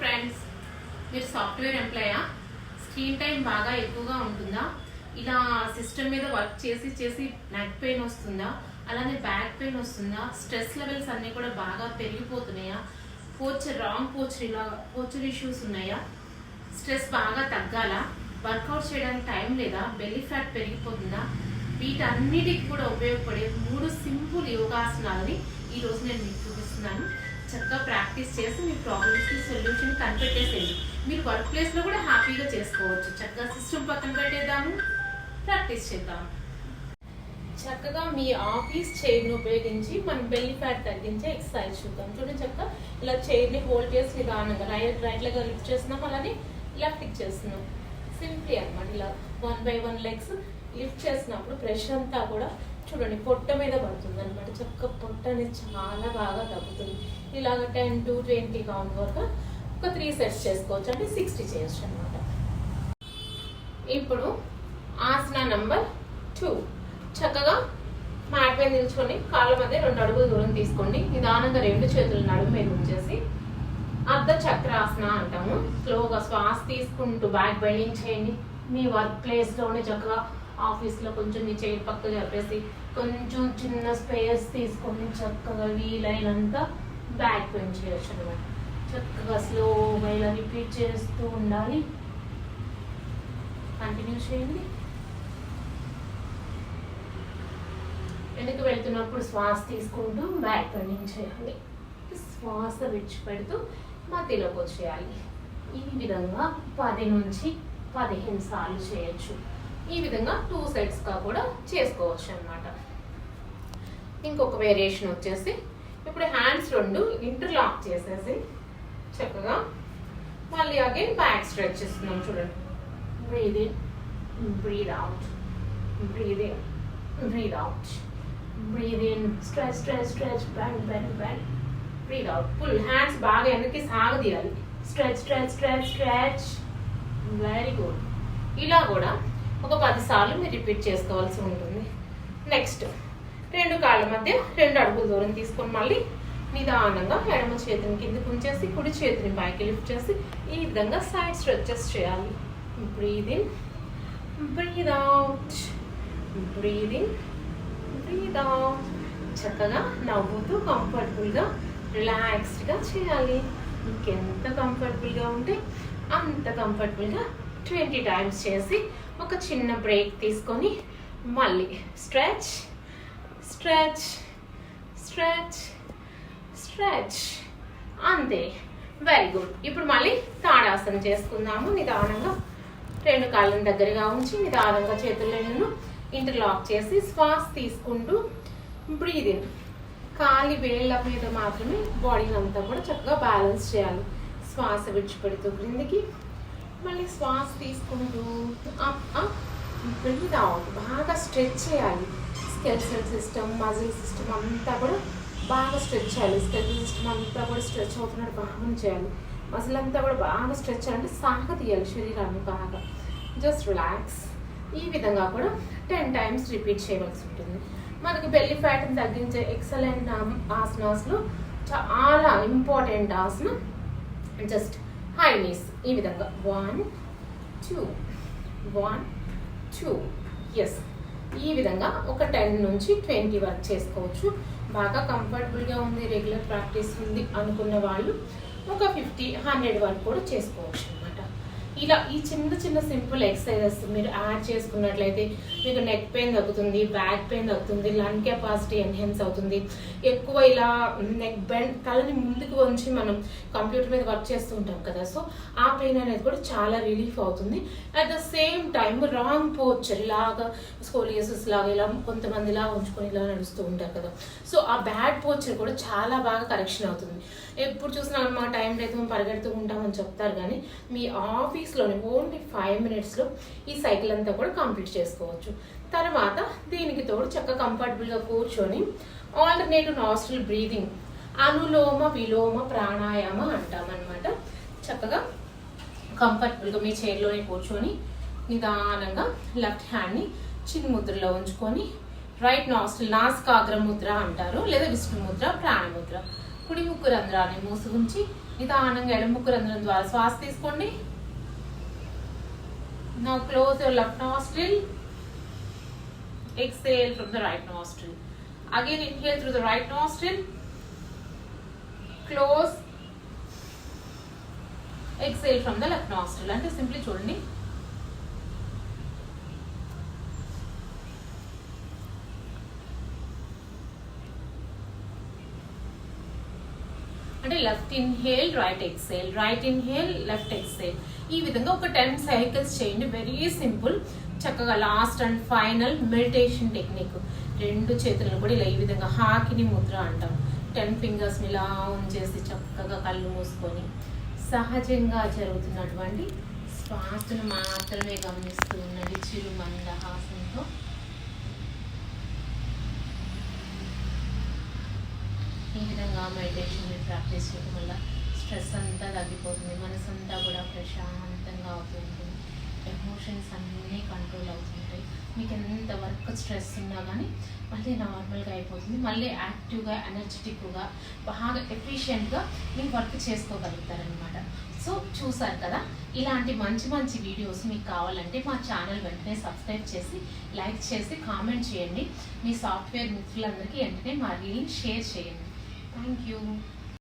Friends మీరు software ఎంప్లాయా screen time బాగా ఎక్కువగా ఉంటుందా? ఇలా సిస్టమ్ మీద వర్క్ చేసి చేసి నెక్ పెయిన్ వస్తుందా? అలానే బ్యాక్ పెయిన్ వస్తుందా? స్ట్రెస్ లెవెల్స్ అన్నీ కూడా బాగా పెరిగిపోతున్నాయా? పోచర్ రాంగ్ పోచర్ ఇలా పోచర్ ఇష్యూస్ ఉన్నాయా? స్ట్రెస్ బాగా తగ్గాలా? వర్కౌట్ చేయడానికి టైం లేదా? బెల్లీ ఫ్యాట్ పెరిగిపోతుందా? వీటన్నిటికి కూడా ఉపయోగపడే మూడు సింపుల్ యోగాసనాలని ఈ రోజు నేను మీకు చూపిస్తున్నాను. చక్కగా ప్రాక్టీస్ చేసి మీ ప్రాబ్లమ్స్కి సొల్యూషన్ కనిపెట్టేసేయండి. మీరు వర్క్ ప్లేస్లో కూడా హ్యాపీగా చేసుకోవచ్చు. చక్కగా సిస్టమ్ పక్కన పెట్టేద్దాము. ప్రాక్టీస్ చేద్దాం. చక్కగా మీ ఆఫీస్ చైర్ని ఉపయోగించి మనం బెల్లి ఫ్యాట్ తగ్గించే ఎక్సర్సైజ్ చూద్దాం. చూడండి చక్కగా ఇలా చైర్ని హోల్డ్ చేసి నిదానంగా రైట్ రైట్ లిఫ్ట్ చేస్తున్నాం. అలానే లెఫ్ట్ లిక్ చేస్తున్నాం. సింప్లీ అనమాట ఇలా one by one legs lift చేసినప్పుడు ప్రెషర్ అంతా కూడా చూడండి పొట్ట మీద పడుతుంది అనమాట చక్క పొట్ట అనేది చాలా బాగా తగ్గుతుంది. ఇలాగ టెన్ టు ట్వంటీ కౌంట్ వరకు ఒక త్రీ సెట్స్ చేసుకోవచ్చు అంటే సిక్స్టీ చేయొచ్చు అనమాట ఇప్పుడు ఆసన నంబర్ టూ చక్కగా మ్యాట్ మీద నిల్చుకొని కాళ్ళ మధ్య రెండు అడుగులు దూరం తీసుకోండి. నిదానంగా రెండు చేతులు నడుము మీద ఉంచేసి అర్ధ చక్రాసన అంటాము. స్లోగా శ్వాస తీసుకుంటూ బ్యాక్ బెండింగ్ చేయండి. మీ వర్క్ ప్లేస్లోనే చక్కగా ఆఫీస్లో కొంచెం నీ చైర్ పక్క చెప్పేసి కొంచెం చిన్న స్పేస్ తీసుకొని చక్కగా వీలైనంత బ్యాక్ బెండ్ చేయొచ్చు అనమాట చక్కగా స్లోగా ఇలా రిపీట్ చేస్తూ ఉండాలి. కంటిన్యూ చేయండి. వెనక్కి వెళ్తున్నప్పుడు శ్వాస తీసుకుంటూ బ్యాక్ బెండింగ్ చేయాలి శ్వాస విడిచిపెడుతూ మధ్యలోకి వచ్చేయాలి. ఈ విధంగా పది నుంచి పదిహేను సార్లు చేయొచ్చు. ఈ విధంగా టూ సెట్స్గా కూడా చేసుకోవచ్చు అన్నమాట. ఇంకొక వేరియేషన్ వచ్చేసి ఇప్పుడు హ్యాండ్స్ రెండు ఇంటర్లాక్ చేసేసి చక్కగా మళ్ళీ అగైన్ బ్యాక్ స్ట్రెచ్ చేస్తున్నాం చూడండి. Breathe in breathe out breathe in breathe out breathe in stretch stretch stretch bend bend bend breathe out full hands బాగా వెనక్కి సాగదీయాలి. Stretch stretch stretch stretch very good ఇలా కూడా ఒక పది సార్లు మీరు రిపీట్ చేసుకోవాల్సి ఉంటుంది. నెక్స్ట్ రెండు కాళ్ళ మధ్య రెండు అడుగుల దూరం తీసుకొని మళ్ళీ నిదానంగా ఎడమ చేతిని కిందకి ఉంచేసి కుడి చేతిని పైకి లిఫ్ట్ చేసి ఈ విధంగా సైడ్ స్ట్రెచెస్ చేయాలి. Breathe in breathe out breathe in breathe out చక్కగా నవ్వుతూ కంఫర్టబుల్గా రిలాక్స్డ్గా చేయాలి. ఇంకెంత కంఫర్టబుల్గా ఉంటే అంత కంఫర్టబుల్గా ట్వంటీ టైమ్స్ చేసి ఒక చిన్న బ్రేక్ తీసుకొని మళ్ళీ స్ట్రెచ్ స్ట్రెచ్ స్ట్రెచ్ స్ట్రెచ్. అంతే. వెరీ గుడ్ ఇప్పుడు మళ్ళీ తాడాసనం చేసుకుందాము. నిదానంగా రెండు కాళ్ళని దగ్గరగా ఉంచి నిదానంగా చేతులను ఇంటర్లాక్ చేసి శ్వాస తీసుకుంటూ బ్రీదింగ్ కాలి వేళ్ళ మీద మాత్రమే బాడీని అంతా కూడా చక్కగా బ్యాలెన్స్ చేయాలి. శ్వాస విడిచిపెడుతూ క్రిందికి మళ్ళీ శ్వాస తీసుకుంటూ అప్ అప్ అవుట్ బాగా స్ట్రెచ్ చేయాలి. స్కెల్సల్ సిస్టమ్ మజిల్ సిస్టమ్ అంతా కూడా బాగా స్ట్రెచ్ చేయాలి. స్కెల్సల్ సిస్టమ్ అంతా కూడా స్ట్రెచ్ అవుతున్నట్టు బాగా చేయాలి. మజిల్ అంతా కూడా బాగా స్ట్రెచ్ చేయాలంటే సాగ తీయాలి శరీరాన్ని బాగా. Just relax. ఈ విధంగా కూడా టెన్ టైమ్స్ రిపీట్ చేయవలసి ఉంటుంది. మనకి బెల్లి ఫ్యాట్ని తగ్గించే ఎక్సలెంట్ ఆసనాస్లో um, చాలా ఇంపార్టెంట్ ఆసనం జస్ట్ హై నీస్ ఈ విధంగా. One two one two yes ఈ విధంగా ఒక టెన్ నుంచి ట్వంటీ వరకు చేసుకోవచ్చు. బాగా కంఫర్టబుల్గా ఉంది రెగ్యులర్ ప్రాక్టీస్ ఉంది అనుకున్న వాళ్ళు ఒక ఫిఫ్టీ హండ్రెడ్ వరకు కూడా చేసుకోవచ్చు. ఇలా ఈ చిన్న చిన్న సింపుల్ ఎక్సర్సైజెస్ మీరు యాడ్ చేసుకున్నట్లయితే మీకు నెక్ పెయిన్ తగ్గుతుంది బ్యాక్ పెయిన్ తగ్గుతుంది లంగ్ కెపాసిటీ ఎన్హెన్స్ అవుతుంది. ఎక్కువ ఇలా నెక్ బెండ్ తలని ముందుకు వంచి మనం కంప్యూటర్ మీద వర్క్ చేస్తూ ఉంటాం కదా. సో ఆ పెయిన్ అనేది కూడా చాలా రిలీఫ్ అవుతుంది. At the same time wrong posture ఇలాగా స్కోలియసిస్ లాగా ఇలా కొంతమంది ఇలా ఉంచుకొని ఇలా నడుస్తూ ఉంటారు కదా. సో ఆ బ్యాడ్ పోచర్ కూడా చాలా బాగా కరెక్షన్ అవుతుంది. ఎప్పుడు చూసినా మా టైం అయితే మేము పరిగెడుతూ ఉంటామని చెప్తారు కానీ మీ ఆఫీస్ ఆఫీస్లోనే ఓన్లీ ఫైవ్ మినిట్స్లో ఈ సైకిల్ అంతా కూడా కంప్లీట్ చేసుకోవచ్చు. తర్వాత దీనికి తోడు చక్కగా కంఫర్టబుల్గా కూర్చొని ఆల్టర్నేటివ్ నాస్ట్రల్ బ్రీదింగ్ అనులోమ విలోమ ప్రాణాయామ అంటామన్నమాట. చక్కగా కంఫర్టబుల్గా మీ చైర్లోనే కూర్చొని నిదానంగా లెఫ్ట్ హ్యాండ్ని చిన్న ముద్రలో ఉంచుకొని రైట్ నాస్ట్రల్ నాస్కాగ్ర ముద్ర అంటారు లేదా విష్ణు ముద్ర ప్రాణముద్ర కుడి ముక్కు రంధ్రాన్ని మూసి ఉంచి నిదానంగా ఎడముక్కు రంధ్రం ద్వారా శ్వాస తీసుకోండి. Now close your left nostril. Exhale from the right nostril. Again inhale through the right nostril. Close. Exhale from the left nostril. అంటే సింప్లీ చూడండి అంటే left inhale right exhale right inhale left exhale ఈ విధంగా ఒక ten cycles చేయండి. Very simple చక్కగా last and final meditation technique రెండు చేతులను కూడా ఇలా ఈ విధంగా హాకిని ముద్ర అంటాం. టెన్ ఫింగర్స్ని ఇలా ఉంచేసి చక్కగా కళ్ళు మూసుకొని సహజంగా జరుగుతున్నటువంటి శ్వాసను మాత్రమే గమనిస్తూ ఉన్నది చిరు మందహాసంతో. ఈ విధంగా మెడిటేషన్ ప్రాక్టీస్ చేయడం వల్ల స్ట్రెస్ అంతా తగ్గిపోతుంది. మనసు అంతా కూడా ప్రశాంతంగా అవుతుంది ఎమోషన్స్ అన్నీ కంట్రోల్ అవుతుంటాయి. మీకు ఎంత వర్క్ స్ట్రెస్ ఉన్నా కానీ మళ్ళీ నార్మల్గా అయిపోతుంది. మళ్ళీ యాక్టివ్గా ఎనర్జెటిక్గా బాగా ఎఫిషియెంట్గా మీరు వర్క్ చేసుకోగలుగుతారనమాట సో చూసారు కదా? ఇలాంటి మంచి మంచి వీడియోస్ మీకు కావాలంటే మా ఛానల్ వెంటనే సబ్స్క్రైబ్ చేసి లైక్ చేసి కామెంట్ చేయండి. మీ సాఫ్ట్వేర్ మిత్రులందరికీ వెంటనే మా రీల్ని షేర్ చేయండి. Thank you